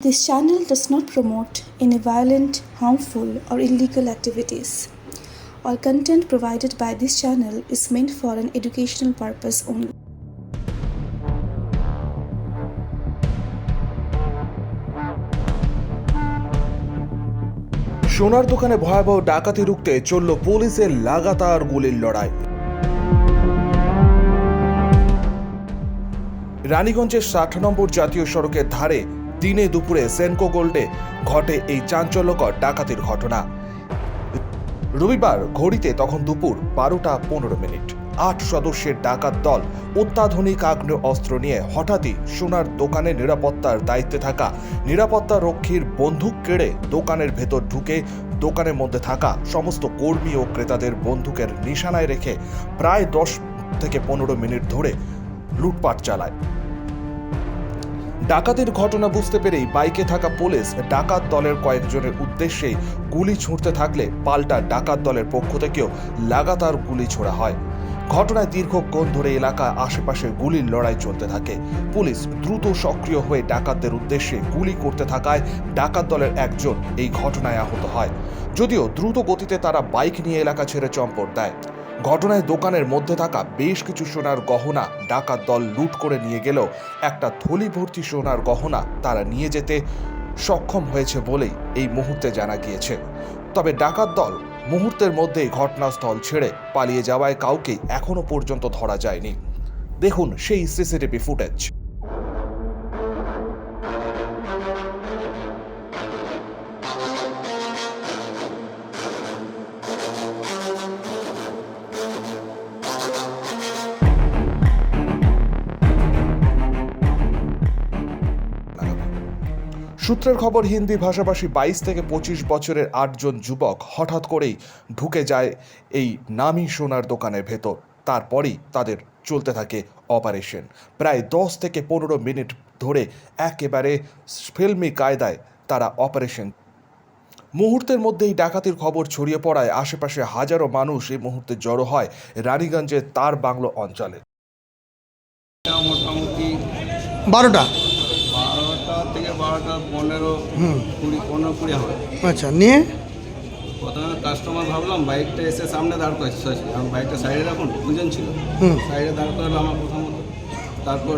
This channel does not promote any violent, harmful, or illegal activities. All content provided by this channel is meant for an educational purpose only. সোনার দোকানে ভয়াবহ ডাকাতি রুখতে চলল পুলিশের লাগাতার গুলির লড়াই রানীগঞ্জের ষাট নম্বর জাতীয় সড়কের ধারে দিনে দুপুরে সেনকো গোল্ডে ঘটে এই চাঞ্চল্যকর ডাকাতির ঘটনা। রবিবার ঘড়িতে তখন দুপুর বারোটা পনেরো মিনিট। আট সদস্যের ডাকাত দল অত্যাধুনিক আগ্নেয় অস্ত্র নিয়ে হঠাৎই সোনার দোকানে নিরাপত্তার দায়িত্বে থাকা নিরাপত্তা রক্ষীর বন্দুক কেড়ে দোকানের ভেতর ঢুকে দোকানের মধ্যে থাকা সমস্ত কর্মী ও ক্রেতাদের বন্দুকের নিশানায় রেখে প্রায় দশ থেকে পনেরো মিনিট ধরে লুটপাট চালায়। ডাকাতির ঘটনা বুঝতে পেরেই বাইকে থাকা পুলিশ ডাকাত দলের কয়েকজনের উদ্দেশ্যেই গুলি ছুঁড়তে থাকলে পাল্টা ডাকাত দলের পক্ষ থেকেও লাগাতার গুলি ছোড়া হয়। ঘটনায় দীর্ঘক্ষণ ধরে এলাকায় আশেপাশে গুলির লড়াই চলতে থাকে। পুলিশ দ্রুত সক্রিয় হয়ে ডাকাতদের উদ্দেশ্যে গুলি করতে থাকায় ডাকাত দলের একজন এই ঘটনায় আহত হয়। যদিও দ্রুত গতিতে তারা বাইক নিয়ে এলাকা ছেড়ে চম্পট দেয়। ঘটনায় দোকানের মধ্যে থাকা বেশ কিছু সোনার গহনা ডাকাত দল লুট করে নিয়ে গেলেও একটা থলি ভর্তি সোনার গহনা তারা নিয়ে যেতে সক্ষম হয়েছে বলেই এই মুহূর্তে জানা গিয়েছে। তবে ডাকাত দল মুহূর্তের মধ্যেই ঘটনাস্থল ছেড়ে পালিয়ে যাওয়ায় কাউকেই এখনও পর্যন্ত ধরা যায়নি। দেখুন সেই সিসিটিভি ফুটেজ। সূত্রের খবর হিন্দি ভাষাভাষী বাইশ থেকে পঁচিশ বছরের আটজন যুবক হঠাৎ করেই ঢুকে যায় এই নামি সোনার দোকানের ভেতর। তারপরেই তাদের চলতে থাকে অপারেশন। প্রায় দশ থেকে পনেরো মিনিট ধরে একেবারে ফিল্মি কায়দায় তারা অপারেশন। মুহূর্তের মধ্যেই ডাকাতির খবর ছড়িয়ে পড়ায় আশেপাশে হাজারো মানুষ এই মুহূর্তে জড়ো হয় রানীগঞ্জের তার বাংলো অঞ্চলে। মোটামুটি বারোটা। পনেরো কুড়ি পনেরো কুড়ি হবে। আচ্ছা নিয়ে? প্রথমে কাস্টমার ভাবলাম বাইকটা এসে সামনে দাঁড় করেছে আমি বাইকটা সাইডে রাখুন দুজন ছিল। সাইডে দাঁড় করালো আমার প্রথমত। তারপর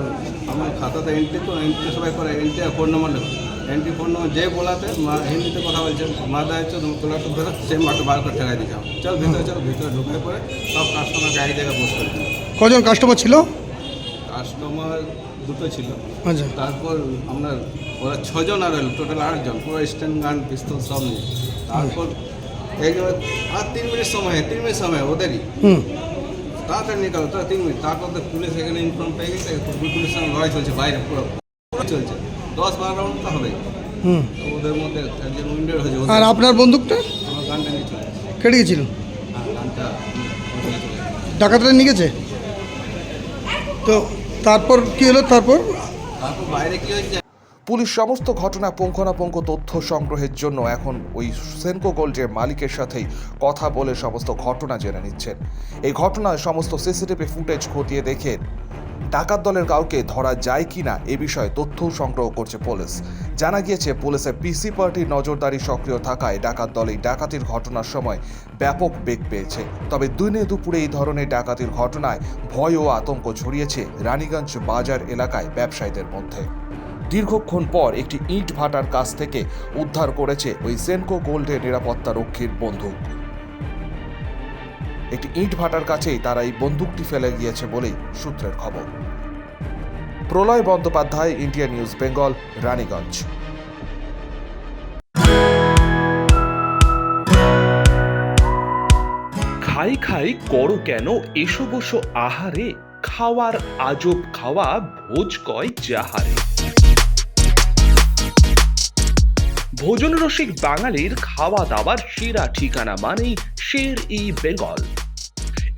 আমার খাতাতে এন্ট্রি তো এন্ট্রি সবাই করে এন্ট্রি আর ফোন নম্বর লেখো। এন্ট্রি ফোন নম্বর যে বলাতে মা হিন্দিতে কথা বলছে মা দাঁড়াচ্ছে তুমি তোলাটা ধরে সে মাঠে বার করে ঠেকাই দিয়েছে চল ভিতরে চল ভিতরে ঢুকে পরে সব কাস্টমার গাড়ি জায়গায় বসে কজন কাস্টমার ছিল? দুটো ছিল। আচ্ছা। তারপর আমরা ওরা ছজন আর এলো টোটাল আটজন পুরো স্ট্যান্ড গান পিস্তল সব নিয়ে। তারপর একবার আর তিন মিনিট সময় তিন মিনিট সময় ওদেরই। তাড়াতাড়ি নিকালো তারা তিন মিনিট। তারপর তো পুলিশ এখানে ইনফর্ম পেয়ে গেছে পুলিশের সঙ্গে লড়াই চলছে বাইরে পুরো। পুরো চলছে। দশ বারো রাউন্ড তো তো ওদের মধ্যে একজন উইন্ডেড হয়েছে আর আপনার বন্দুকটা? আমার গানটা নিয়ে চলে কেটে গেছিল? হ্যাঁ গানটা নিয়ে ডাকাতরা নিয়ে গেছে? তো তারপর কি হলো? তারপর? পুলিশ সমস্ত ঘটনা পুঙ্খানুপুঙ্খ তথ্য সংগ্রহের জন্য এখন ওই সেনকো গোল্ডের মালিকের সাথেই কথা বলে সমস্ত ঘটনা জেনে নিচ্ছেন। এই ঘটনায় সমস্ত সিসিটিভি ফুটেজ খতিয়ে দেখে ডাকাত দলের কাউকে ধরা যায় কিনা এ বিষয়ে তথ্য সংগ্রহ করছে পুলিশ। জানা গিয়েছে পুলিশের পিসি পার্টির নজরদারি সক্রিয় থাকায় ডাকাত দল এই ডাকাতির ঘটনার সময় ব্যাপক বেগ পেয়েছে। তবে দিনে দুপুরে এই ধরনের ডাকাতির ঘটনায় ভয় ও আতঙ্ক ছড়িয়েছে রানীগঞ্জ বাজার এলাকায় ব্যবসায়ীদের মধ্যে। দীর্ঘক্ষণ পর একটি ইট ভাটার কাছ থেকে উদ্ধার করেছে ওই সেনকো গোল্ডের নিরাপত্তা রক্ষীর বন্দুক। একটি ইট ভাটার কাছেই তারা এই বন্দুকটি ফেলে গিয়েছে বলেই সূত্রের খবর। Pralay Bandyopadhyay, India news Bengal, Raniganj. খাই খাই করো কেন এসো বসো আহারে, খাওয়ার আজব খাওয়া ভোজ কয় যাহারে। ভোজন রসিক বাঙালির খাওয়া দাওয়ার সেরা ঠিকানা মানেই Sher e Bengal.